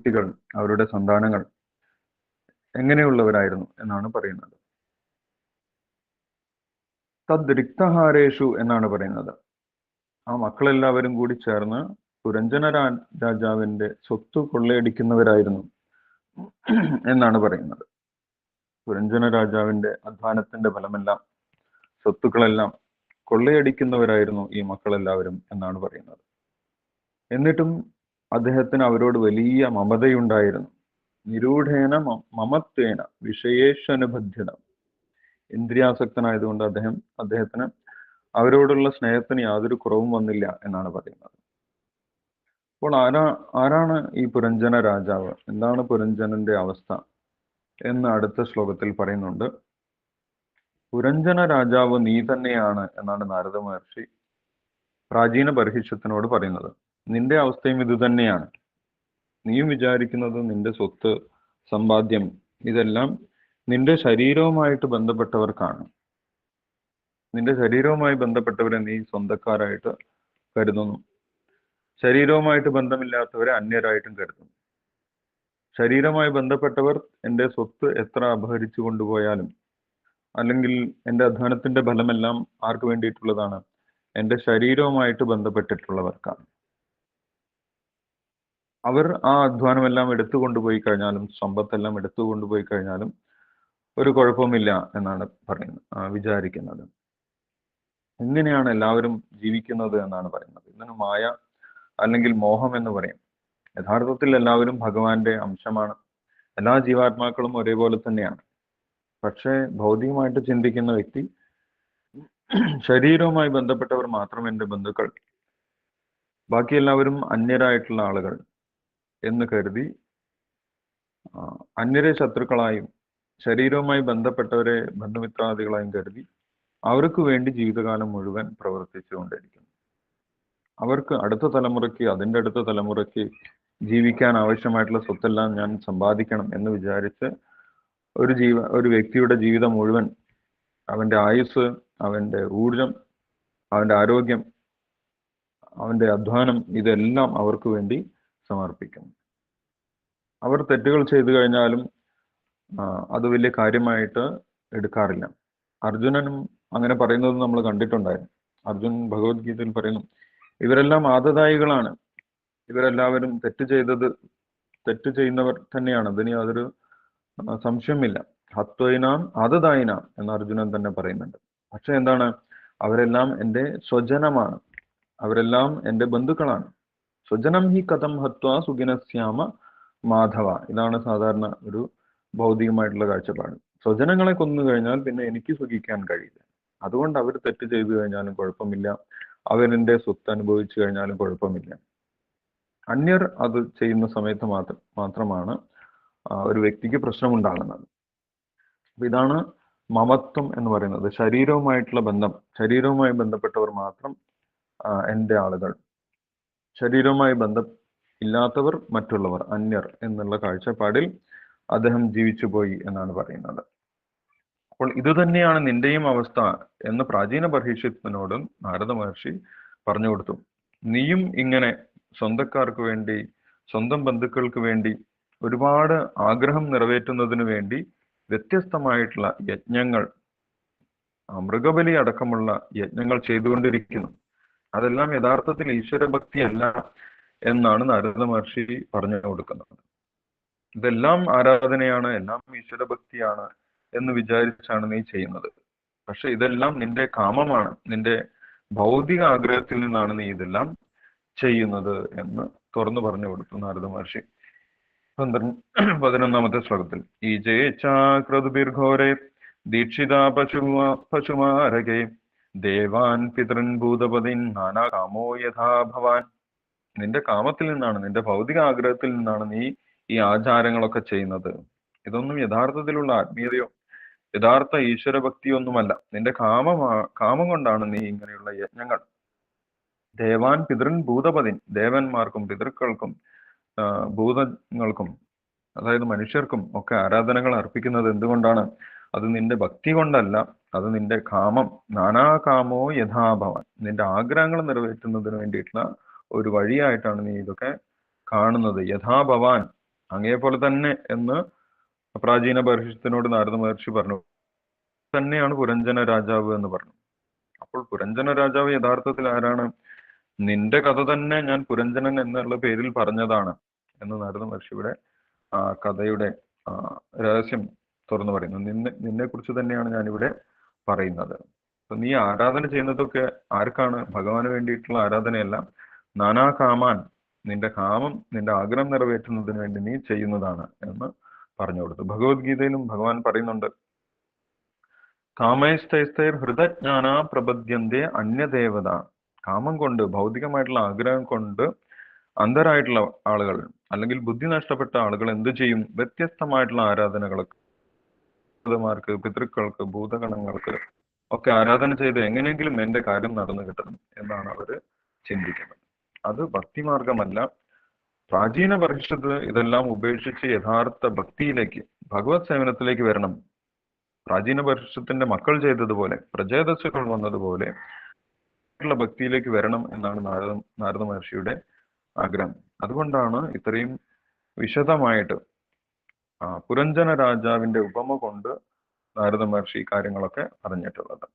കുട്ടികൾ അവരുടെ സന്താനങ്ങൾ എങ്ങനെയുള്ളവരായിരുന്നു എന്നാണ് പറയുന്നത്. തദ് രിക്തഹാരേഷു എന്നാണ് പറയുന്നത്. ആ മക്കളെല്ലാവരും കൂടി ചേർന്ന് പുരഞ്ജന രാ- രാജാവിന്റെ സ്വത്ത് കൊള്ളയടിക്കുന്നവരായിരുന്നു എന്നാണ് പറയുന്നത്. പുരഞ്ജന രാജാവിന്റെ അധ്വാനത്തിന്റെ ഫലമെല്ലാം സ്വത്തുക്കളെല്ലാം കൊള്ളയടിക്കുന്നവരായിരുന്നു ഈ മക്കളെല്ലാവരും എന്നാണ് പറയുന്നത്. എന്നിട്ടും അദ്ദേഹത്തിന് അവരോട് വലിയ മമതയുണ്ടായിരുന്നു. നിരൂഢേന മമത്വേന വിഷയേഷനുബദ്ധ്യത ഇന്ദ്രിയാസക്തനായതുകൊണ്ട് അദ്ദേഹം അദ്ദേഹത്തിന് അവരോടുള്ള സ്നേഹത്തിന് യാതൊരു കുറവും വന്നില്ല എന്നാണ് പറയുന്നത്. അപ്പോൾ ആരാ ആരാണ് ഈ പുരഞ്ജന രാജാവ്? എന്താണ് പുരഞ്ജനന്റെ അവസ്ഥ? എന്ന് അടുത്ത ശ്ലോകത്തിൽ പറയുന്നുണ്ട്. പുരഞ്ജന രാജാവ് നീ തന്നെയാണ് എന്നാണ് നാരദ മഹർഷി പ്രാചീന പരിഹിഷത്തിനോട് പറയുന്നത്. നിന്റെ അവസ്ഥയും ഇത് തന്നെയാണ്. നീയും വിചാരിക്കുന്നത് നിന്റെ സ്വത്ത് സമ്പാദ്യം ഇതെല്ലാം നിന്റെ ശരീരവുമായിട്ട് ബന്ധപ്പെട്ടവർക്കാണ്. നിന്റെ ശരീരവുമായി ബന്ധപ്പെട്ടവരെ നീ സ്വന്തക്കാരായിട്ട് കരുതുന്നു. ശരീരവുമായിട്ട് ബന്ധമില്ലാത്തവരെ അന്യരായിട്ടും കരുതുന്നു. ശരീരമായി ബന്ധപ്പെട്ടവർ എന്റെ സ്വത്ത് എത്ര അപഹരിച്ചു കൊണ്ടുപോയാലും അല്ലെങ്കിൽ എന്റെ അധ്വാനത്തിന്റെ ഫലമെല്ലാം ആർക്ക് വേണ്ടിയിട്ടുള്ളതാണ്? എന്റെ ശരീരവുമായിട്ട് ബന്ധപ്പെട്ടിട്ടുള്ളവർക്കാണ്. അവർ ആ അധ്വാനമെല്ലാം എടുത്തു കൊണ്ടുപോയി കഴിഞ്ഞാലും സമ്പത്തെല്ലാം എടുത്തു കൊണ്ടുപോയി കഴിഞ്ഞാലും ഒരു കുഴപ്പമില്ല എന്നാണ് പറയുന്നത് വിചാരിക്കുന്നത്. എങ്ങനെയാണ് എല്ലാവരും ജീവിക്കുന്നത് എന്നാണ് പറയുന്നത്. ഇതിന് മായ അല്ലെങ്കിൽ മോഹം എന്ന് പറയും. യഥാർത്ഥത്തിൽ എല്ലാവരും ഭഗവാന്റെ അംശമാണ്. എല്ലാ ജീവാത്മാക്കളും ഒരേപോലെ തന്നെയാണ്. പക്ഷേ ഭൗതികമായിട്ട് ചിന്തിക്കുന്ന വ്യക്തി ശരീരവുമായി ബന്ധപ്പെട്ടവർ മാത്രം എന്റെ ബന്ധുക്കൾ. ബാക്കി എല്ലാവരും അന്യരായിട്ടുള്ള ആളുകൾ. എന്ന് കരുതി അന്യരെ ശത്രുക്കളായും ശരീരവുമായി ബന്ധപ്പെട്ടവരെ ബന്ധുമിത്രാദികളായും കരുതി അവർക്ക് വേണ്ടി ജീവിതകാലം മുഴുവൻ പ്രവർത്തിച്ചുകൊണ്ടിരിക്കുന്നു. അവർക്ക് അടുത്ത തലമുറയ്ക്ക് അതിന്റെ അടുത്ത തലമുറയ്ക്ക് ജീവിക്കാൻ ആവശ്യമായിട്ടുള്ള സ്വത്തെല്ലാം ഞാൻ സമ്പാദിക്കണം എന്ന് വിചാരിച്ച് ഒരു ജീവ ഒരു വ്യക്തിയുടെ ജീവിതം മുഴുവൻ അവന്റെ ആയുസ് അവന്റെ ഊർജം അവന്റെ ആരോഗ്യം അവന്റെ അധ്വാനം ഇതെല്ലാം അവർക്ക് വേണ്ടി സമർപ്പിക്കുന്നു. അവർ തെറ്റുകൾ ചെയ്തു കഴിഞ്ഞാലും അത് വലിയ കാര്യമായിട്ട് എടുക്കാറില്ല. അർജുനനും അങ്ങനെ പറയുന്നത് നമ്മൾ കണ്ടിട്ടുണ്ടായിരുന്നു. അർജുൻ ഭഗവത്ഗീതയിൽ പറയുന്നു ഇവരെല്ലാം ആദതായികളാണ്. ഇവരെല്ലാവരും തെറ്റ് ചെയ്തത് തെറ്റ് ചെയ്യുന്നവർ തന്നെയാണ്. അതിന് യാതൊരു സംശയമില്ല ഹത്വൈനാം ആദതായിനാം എന്ന് അർജുനൻ തന്നെ പറയുന്നുണ്ട്. പക്ഷെ എന്താണ്? അവരെല്ലാം എന്റെ സ്വജനമാണ്. അവരെല്ലാം എന്റെ ബന്ധുക്കളാണ്. സ്വജനം ഹി കഥം ഹത്വ സുഖിനസ്യാമ മാധവ. ഇതാണ് സാധാരണ ഒരു ഭൗതികമായിട്ടുള്ള കാഴ്ചപ്പാട്. സ്വജനങ്ങളെ കൊന്നു കഴിഞ്ഞാൽ പിന്നെ എനിക്ക് സുഖിക്കാൻ കഴിയില്ല. അതുകൊണ്ട് അവർ തെറ്റ് ചെയ്തു കഴിഞ്ഞാലും കുഴപ്പമില്ല. അവരെന്റെ സ്വത്ത് അനുഭവിച്ചു കഴിഞ്ഞാലും കുഴപ്പമില്ല. അന്യർ അത് ചെയ്യുന്ന സമയത്ത് മാത്രം മാത്രമാണ് ഒരു വ്യക്തിക്ക് പ്രശ്നമുണ്ടാകുന്നത്. ഇതാണ് മമത്വം എന്ന് പറയുന്നത്. ശരീരവുമായിട്ടുള്ള ബന്ധം ശരീരവുമായി ബന്ധപ്പെട്ടവർ മാത്രം എന്റെ ആളുകൾ. ശരീരവുമായി ബന്ധം ഇല്ലാത്തവർ മറ്റുള്ളവർ അന്യർ എന്നുള്ള കാഴ്ചപ്പാടിൽ അദ്ദേഹം ജീവിച്ചു പോയി എന്നാണ് പറയുന്നത്. അപ്പോൾ ഇതുതന്നെയാണ് നിന്റെയും അവസ്ഥ എന്ന് പ്രാചീന ബർഹിഷ്യത്തിനോട് നാരദ മഹർഷി പറഞ്ഞു കൊടുത്തു. നീയും ഇങ്ങനെ സ്വന്തക്കാർക്ക് വേണ്ടി സ്വന്തം ബന്ധുക്കൾക്ക് വേണ്ടി ഒരുപാട് ആഗ്രഹം നിറവേറ്റുന്നതിന് വേണ്ടി വ്യത്യസ്തമായിട്ടുള്ള യജ്ഞങ്ങൾ മൃഗബലി അടക്കമുള്ള യജ്ഞങ്ങൾ ചെയ്തുകൊണ്ടിരിക്കുന്നു. അതെല്ലാം യഥാർത്ഥത്തിൽ ഈശ്വരഭക്തിയല്ല എന്നാണ് നാരദ മഹർഷി പറഞ്ഞു കൊടുക്കുന്നത്. ഇതെല്ലാം ആരാധനയാണ് എല്ലാം ഈശ്വരഭക്തിയാണ് എന്ന് വിചാരിച്ചാണ് നീ ചെയ്യുന്നത്. പക്ഷെ ഇതെല്ലാം നിന്റെ കാമമാണ് നിന്റെ ഭൗതിക ആഗ്രഹത്തിൽ നിന്നാണ് നീ ഇതെല്ലാം ചെയ്യുന്നത് എന്ന് തുറന്നു പറഞ്ഞു കൊടുത്തു നാരദ മഹർഷി. പതിനൊന്നാമത്തെ ശ്ലോകത്തിൽ. ഈ ജയ ചാകൃതുർഘോരെ ദീക്ഷിതാ പശു പശുമാരകെ ദേവാൻ പിതൃൻ ഭൂതപതിൻ നാനാ കാമോ യഥാ ഭവാൻ. നിന്റെ കാമത്തിൽ നിന്നാണ് നിന്റെ ഭൗതിക ആഗ്രഹത്തിൽ നിന്നാണ് നീ ഈ ആചാരങ്ങളൊക്കെ ചെയ്യുന്നത്. ഇതൊന്നും യഥാർത്ഥത്തിലുള്ള ആത്മീയതയോ യഥാർത്ഥ ഈശ്വരഭക്തിയൊന്നുമല്ല. നിന്റെ കാമമാ കാമം കൊണ്ടാണ് നീ ഇങ്ങനെയുള്ള യജ്ഞങ്ങൾ. ദേവാൻ പിതൃൻ ഭൂതപതിൻ ദേവന്മാർക്കും പിതൃക്കൾക്കും ഭൂതങ്ങൾക്കും അതായത് മനുഷ്യർക്കും ഒക്കെ ആരാധനകൾ അർപ്പിക്കുന്നത് എന്തുകൊണ്ടാണ്? അത് നിന്റെ ഭക്തി കൊണ്ടല്ല അത് നിന്റെ കാമം. നാനാകാമോ യഥാഭവൻ നിന്റെ ആഗ്രഹങ്ങൾ നിറവേറ്റുന്നതിന് വേണ്ടിയിട്ടുള്ള ഒരു വഴിയായിട്ടാണ് നീ ഇതൊക്കെ കാണുന്നത്. യഥാഭവാൻ അങ്ങേ പോലെ തന്നെ എന്ന് പ്രാചീന പരിഷത്തിനോട് നാരദ മഹർഷി പറഞ്ഞു. തന്നെയാണ് പുരഞ്ജന രാജാവ് എന്ന് പറഞ്ഞു. അപ്പോൾ പുരഞ്ജന രാജാവ് യഥാർത്ഥത്തിൽ ആരാണ്? നിന്റെ കഥ തന്നെ ഞാൻ പുരഞ്ജനൻ എന്നുള്ള പേരിൽ പറഞ്ഞതാണ് എന്ന് നാരദ മഹർഷി ഇവിടെ കഥയുടെ രഹസ്യം തുറന്നു പറയുന്നു. നിന്നെ നിന്നെ കുറിച്ച് തന്നെയാണ് ഞാനിവിടെ പറയുന്നത്. അപ്പൊ നീ ആരാധന ചെയ്യുന്നതൊക്കെ ആർക്കാണ്? ഭഗവാന് വേണ്ടിയിട്ടുള്ള ആരാധനയല്ല. നാനാ കാമാൻ നിന്റെ കാമം നിന്റെ ആഗ്രഹം നിറവേറ്റുന്നതിന് വേണ്ടി നീ ചെയ്യുന്നതാണ് എന്ന് പറഞ്ഞു കൊടുത്തു. ഭഗവത്ഗീതയിലും ഭഗവാൻ പറയുന്നുണ്ട്. കാമൈസ്തൈസ്തൈർ ഹൃദജ്ഞാന പ്രബദ്ധ്യന്തേ അന്യദേവത. കാമം കൊണ്ട് ഭൗതികമായിട്ടുള്ള ആഗ്രഹം കൊണ്ട് അന്ധരായിട്ടുള്ള ആളുകൾ അല്ലെങ്കിൽ ബുദ്ധി നഷ്ടപ്പെട്ട ആളുകൾ എന്ത് ചെയ്യും? വ്യത്യസ്തമായിട്ടുള്ള ആരാധനകൾക്ക് ഭൂതമാർക്ക് പിതൃക്കൾക്ക് ഭൂതഗണങ്ങൾക്ക് ഒക്കെ ആരാധന ചെയ്ത് എങ്ങനെയെങ്കിലും എന്റെ കാര്യം നടന്നു കിട്ടണം എന്നാണ് അവർ ചിന്തിക്കുന്നത്. അത് ഭക്തിമാർഗമല്ല. പ്രാചീന പരിഷത്ത് ഇതെല്ലാം ഉപേക്ഷിച്ച് യഥാർത്ഥ ഭക്തിയിലേക്ക് ഭഗവത് സേവനത്തിലേക്ക് വരണം. പ്രാചീന പരിഷത്തിന്റെ മക്കൾ ചെയ്തതുപോലെ പ്രചേതസ്സുകൾ വന്നതുപോലെ ഭക്തിയിലേക്ക് വരണം എന്നാണ് നാരദ നാരദ മഹർഷിയുടെ ആഗ്രഹം. അതുകൊണ്ടാണ് ഇത്രയും വിശദമായിട്ട് ആ, പുരഞ്ജന രാജാവിന്റെ ഉപമ കൊണ്ട് നാരദ മഹർഷി കാര്യങ്ങളൊക്കെ അറിഞ്ഞിട്ടുള്ളത്.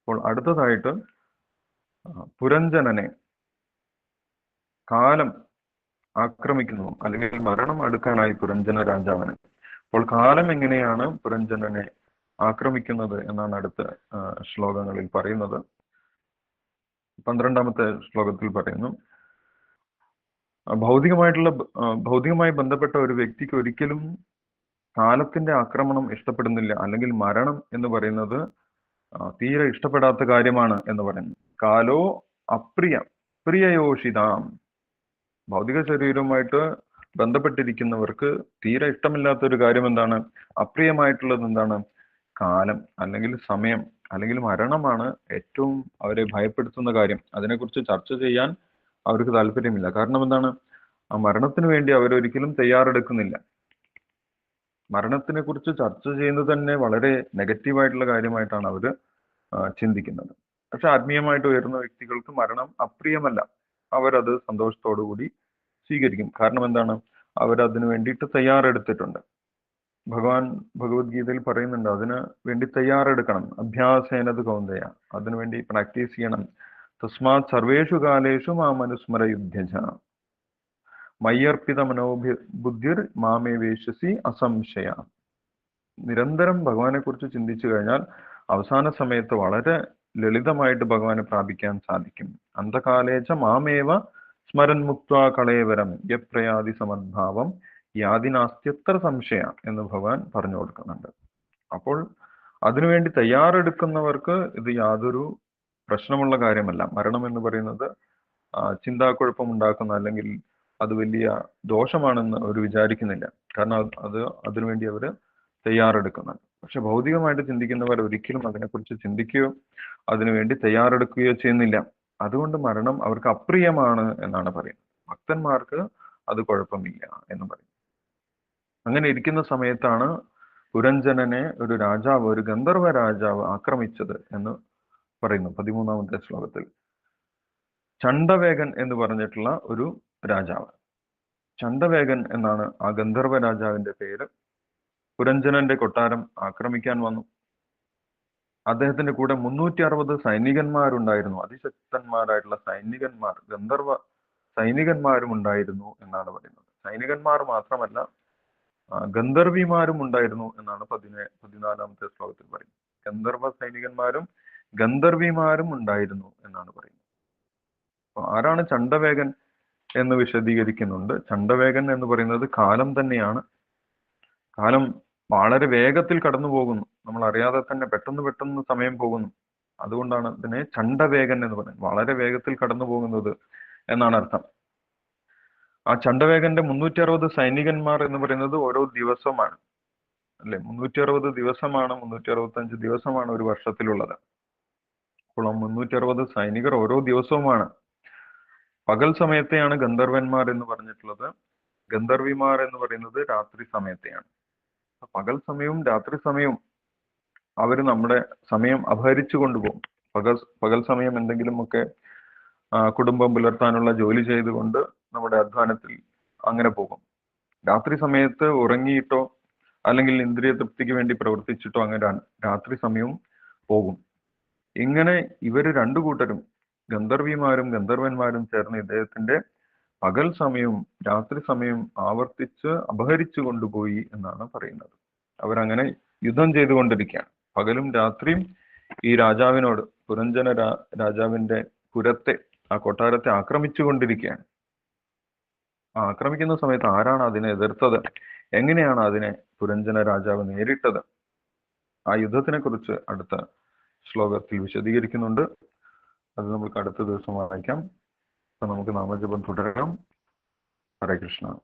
അപ്പോൾ അടുത്തതായിട്ട് പുരഞ്ജനനെ കാലം ആക്രമിക്കുന്നു അല്ലെങ്കിൽ മരണം അടുക്കാനായി പുരഞ്ജന രാജാവിന്. അപ്പോൾ കാലം എങ്ങനെയാണ് പുരഞ്ജനനെ ആക്രമിക്കുന്നത് എന്നാണ് അടുത്ത ശ്ലോകങ്ങളിൽ പറയുന്നത്. പന്ത്രണ്ടാമത്തെ ശ്ലോകത്തിൽ പറയുന്നു ഭൗതികമായിട്ടുള്ള ഭൗതികമായി ബന്ധപ്പെട്ട ഒരു വ്യക്തിക്ക് ഒരിക്കലും കാലത്തിന്റെ ആക്രമണം ഇഷ്ടപ്പെടുന്നില്ല. അല്ലെങ്കിൽ മരണം എന്ന് പറയുന്നത് തീരെ ഇഷ്ടപ്പെടാത്ത കാര്യമാണ് എന്ന് പറയുന്നു കാലോ അപ്രിയ പ്രിയയോഷിതാം. ഭൗതിക ശരീരവുമായിട്ട് ബന്ധപ്പെട്ടിരിക്കുന്നവർക്ക് തീരെ ഇഷ്ടമില്ലാത്ത ഒരു കാര്യം എന്താണ്? അപ്രിയമായിട്ടുള്ളത് എന്താണ്? കാലം അല്ലെങ്കിൽ സമയം അല്ലെങ്കിൽ മരണമാണ് ഏറ്റവും അവരെ ഭയപ്പെടുത്തുന്ന കാര്യം. അതിനെക്കുറിച്ച് ചർച്ച ചെയ്യാൻ അവർക്ക് താല്പര്യമില്ല. കാരണം എന്താണ്? ആ മരണത്തിന് വേണ്ടി അവരൊരിക്കലും തയ്യാറെടുക്കുന്നില്ല. മരണത്തിനെ കുറിച്ച് ചർച്ച ചെയ്യുന്നത് തന്നെ വളരെ നെഗറ്റീവായിട്ടുള്ള കാര്യമായിട്ടാണ് അവർ ചിന്തിക്കുന്നത്. പക്ഷെ ആത്മീയമായിട്ട് ഉയർന്ന വ്യക്തികൾക്ക് മരണം അപ്രിയമല്ല. അവരത് സന്തോഷത്തോടു കൂടി സ്വീകരിക്കും. കാരണം എന്താണ്? അവരതിനു വേണ്ടിയിട്ട് തയ്യാറെടുത്തിട്ടുണ്ട്. ഭഗവാൻ ഭഗവത്ഗീതയിൽ പറയുന്നുണ്ട് അതിന് വേണ്ടി തയ്യാറെടുക്കണം. അഭ്യാസേനത് കൗന്ദയ. അതിനുവേണ്ടി പ്രാക്ടീസ് ചെയ്യണം. തസ്മാത് സർവേഷു കാലേഷു മാം അനുസ്മര യുദ്ധജ മയ്യർപ്പിത മനോഭി ബുദ്ധിർ മാമേ വേശസി അസംശയ. നിരന്തരം ഭഗവാനെ കുറിച്ച് ചിന്തിച്ചു കഴിഞ്ഞാൽ അവസാന സമയത്ത് വളരെ ലളിതമായിട്ട് ഭഗവാനെ പ്രാപിക്കാൻ സാധിക്കും. അന്ധകാലേച്ച മാമേവ സ്മരൻ മുക്ത കളേവരം യപ്രയാതി സമദ്ഭാവം യാതിനാസ്ത്യത്ര സംശയ എന്ന് ഭഗവാൻ പറഞ്ഞു കൊടുക്കുന്നുണ്ട്. അപ്പോൾ അതിനുവേണ്ടി തയ്യാറെടുക്കുന്നവർക്ക് ഇത് യാതൊരു പ്രശ്നമുള്ള കാര്യമല്ല. മരണം എന്ന് പറയുന്നത് ചിന്താക്കുഴപ്പമുണ്ടാക്കുന്ന ചിന്താക്കുഴപ്പം അല്ലെങ്കിൽ അത് വലിയ ദോഷമാണെന്ന് അവർ വിചാരിക്കുന്നില്ല. കാരണം അത് അതിനുവേണ്ടി അവർ തയ്യാറെടുക്കുന്നുണ്ട് പക്ഷെ ഭൗതികമായിട്ട് ചിന്തിക്കുന്നവർ ഒരിക്കലും അതിനെക്കുറിച്ച് ചിന്തിക്കുകയോ അതിനുവേണ്ടി തയ്യാറെടുക്കുകയോ ചെയ്യുന്നില്ല. അതുകൊണ്ട് മരണം അവർക്ക് അപ്രിയമാണ് എന്നാണ് പറയുന്നത്. ഭക്തന്മാർക്ക് അത് കുഴപ്പമില്ല എന്ന് പറയും അങ്ങനെ ഇരിക്കുന്ന സമയത്താണ് പുരഞ്ജനനെ ഒരു രാജാവ് ഒരു ഗന്ധർവ രാജാവ് ആക്രമിച്ചത് എന്ന് പറയുന്നു പതിമൂന്നാമത്തെ ശ്ലോകത്തിൽ. ചണ്ഡവേഗൻ എന്ന് പറഞ്ഞിട്ടുള്ള ഒരു രാജാവ്. ചണ്ഡവേഗൻ എന്നാണ് ആ ഗന്ധർവ രാജാവിന്റെ പേര്. പുരഞ്ജനന്റെ കൊട്ടാരം ആക്രമിക്കാൻ വന്നു. അദ്ദേഹത്തിന്റെ കൂടെ മുന്നൂറ്റി അറുപത് സൈനികന്മാരുണ്ടായിരുന്നു. അതിശക്തന്മാരായിട്ടുള്ള സൈനികന്മാർ ഗന്ധർവ സൈനികന്മാരും ഉണ്ടായിരുന്നു എന്നാണ് പറയുന്നത്. സൈനികന്മാർ മാത്രമല്ല ഗന്ധർവിമാരും ഉണ്ടായിരുന്നു എന്നാണ് പതിനേ പതിനാലാമത്തെ ശ്ലോകത്തിൽ പറയുന്നത്. ഗന്ധർവ സൈനികന്മാരും ഗന്ധർവിമാരും ഉണ്ടായിരുന്നു എന്നാണ് പറയുന്നത്. ആരാണ് ചണ്ടവേഗൻ എന്ന് വിശദീകരിക്കുന്നുണ്ട്. ചണ്ടവേഗൻ എന്ന് പറയുന്നത് കാലം തന്നെയാണ്. കാലം വളരെ വേഗത്തിൽ കടന്നു പോകുന്നു നമ്മൾ അറിയാതെ തന്നെ പെട്ടെന്ന് പെട്ടെന്ന് സമയം പോകുന്നു. അതുകൊണ്ടാണ് ഇതിനെ ചണ്ടവേഗൻ എന്ന് പറയുന്നത്. വളരെ വേഗത്തിൽ കടന്നു പോകുന്നത് എന്നാണ് അർത്ഥം. ആ ചണ്ടവേഗന്റെ മുന്നൂറ്റി അറുപത് സൈനികന്മാർ എന്ന് പറയുന്നത് ഓരോ ദിവസമാണ്. അല്ലെ? മുന്നൂറ്റി അറുപത് ദിവസമാണ് മുന്നൂറ്റി അറുപത്തി അഞ്ച് ദിവസമാണ് ഒരു വർഷത്തിലുള്ളത്. ആ മുന്നൂറ്റി അറുപത് സൈനികർ ഓരോ ദിവസവുമാണ്. പകൽ സമയത്തെയാണ് ഗന്ധർവന്മാർ എന്ന് പറഞ്ഞിട്ടുള്ളത്. ഗന്ധർവിമാർ എന്ന് പറയുന്നത് രാത്രി സമയത്തെയാണ്. പകൽ സമയവും രാത്രി സമയവും അവർ നമ്മുടെ സമയം അപഹരിച്ചു കൊണ്ടുപോകും. പകൽ പകൽ സമയം എന്തെങ്കിലും ഒക്കെ കുടുംബം പുലർത്താനുള്ള ജോലി ചെയ്തുകൊണ്ട് നമ്മുടെ അധ്വാനത്തിൽ അങ്ങനെ പോകും. രാത്രി സമയത്ത് ഉറങ്ങിയിട്ടോ അല്ലെങ്കിൽ ഇന്ദ്രിയ തൃപ്തിക്ക് വേണ്ടി പ്രവർത്തിച്ചിട്ടോ അങ്ങനെ രാത്രി സമയവും പോകും. ഇങ്ങനെ ഇവർ രണ്ടു കൂട്ടരും ഗന്ധർവിമാരും ഗന്ധർവന്മാരും ചേർന്ന് ഇദ്ദേഹത്തിന്റെ പകൽ സമയവും രാത്രി സമയവും ആവർത്തിച്ച് അപഹരിച്ചു കൊണ്ടുപോയി എന്നാണ് പറയുന്നത്. അവരങ്ങനെ യുദ്ധം ചെയ്തുകൊണ്ടിരിക്കുകയാണ്. പകലും രാത്രിയും ഈ രാജാവിനോട് പുരഞ്ജന രാജാവിന്റെ പുരത്തെ ആ കൊട്ടാരത്തെ ആക്രമിച്ചു കൊണ്ടിരിക്കുകയാണ്. ആക്രമിക്കുന്ന സമയത്ത് ആരാണ് അതിനെ എതിർത്തത്? എങ്ങനെയാണ് അതിനെ പുരഞ്ജന രാജാവ് നേരിട്ടത്? ആ യുദ്ധത്തിനെ കുറിച്ച് അടുത്ത ശ്ലോകത്തിൽ വിശദീകരിക്കുന്നുണ്ട്. അത് നമുക്ക് അടുത്ത ദിവസം വായിക്കാം. അപ്പൊ നമുക്ക് നാമജപം തുടരാം. ഹരേ കൃഷ്ണ.